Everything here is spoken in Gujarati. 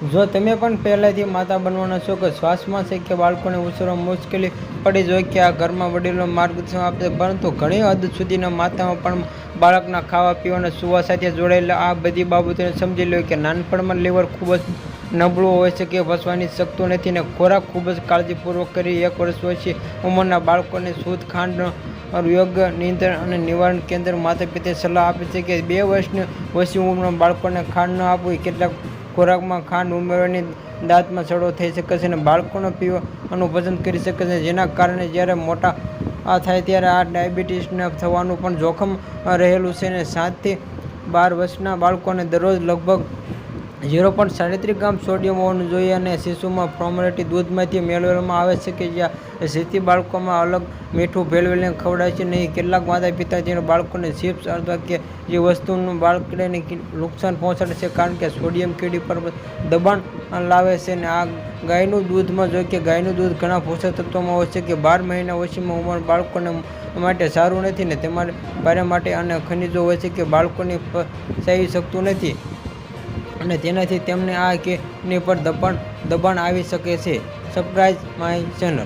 જો તમે પણ પહેલાંથી માતા બનવાના છો કે શ્વાસમાં છે કે બાળકોને ઉછેરવા મુશ્કેલી પડી, જ કે આ ઘરમાં વડીલો માર્ગદર્શન આપે પરંતુ ઘણી હદ સુધીના માતામાં પણ બાળકના ખાવા પીવાના સુવા સાથે જોડાયેલા. આ બધી બાબતોને સમજી લો કે નાનપણમાં લીવર ખૂબ જ નબળું હોય છે કે વસવાની શકતું નથી ને ખોરાક ખૂબ જ કાળજીપૂર્વક કરી એક વર્ષ પછી ઉંમરના બાળકોને શુદ્ધ ખાંડ યોગ્ય નિયંત્રણ અને નિવારણ કેન્દ્ર માતા પિતા સલાહ આપે છે કે બે વર્ષની ઓછી ઉંમરના બાળકોને ખાંડ ન આપવી. કેટલાક ખોરાકમાં ખાંડ ઉમેરવાની દાંતમાં સડો થઈ શકે છે અને બાળકોને પીવાનું પસંદ કરી શકે છે. જેના કારણે જ્યારે મોટા આ થાય ત્યારે આ ડાયાબિટીસને થવાનું પણ જોખમ રહેલું છે અને સાતથી બાર વર્ષના બાળકોને દરરોજ લગભગ ઝીરો પોઈન્ટ સાડત્રીસ ગ્રામ સોડિયમ હોવાનું જોઈએ અને શિશુમાં ફોર્મેલિટી દૂધમાંથી મેળવવામાં આવે છે કે જ્યાં જેથી બાળકોમાં અલગ મીઠું ભેળવેલીને ખવડાય છે નહીં કેટલાક માતા પિતા જેને બાળકોને ચિપ્સ અથવા કે જે વસ્તુનું બાળકને નુકસાન પહોંચાડે છે કારણ કે સોડિયમ કીડી પર દબાણ લાવે છે અને આ ગાયનું દૂધમાં જોઈએ કે ગાયનું દૂધ ઘણા પોષક તત્વોમાં હોય છે કે બાર મહિના ઓછીમાં ઉંમર બાળકોને માટે સારું નથી ને તમારે બારે માટે અને ખનિજો હોય છે કે બાળકોને સહી શકતું નથી. અને તેનાથી તેમને આ કે ની પર દબાણ દબાણ આવી શકે છે. Subscribe my channel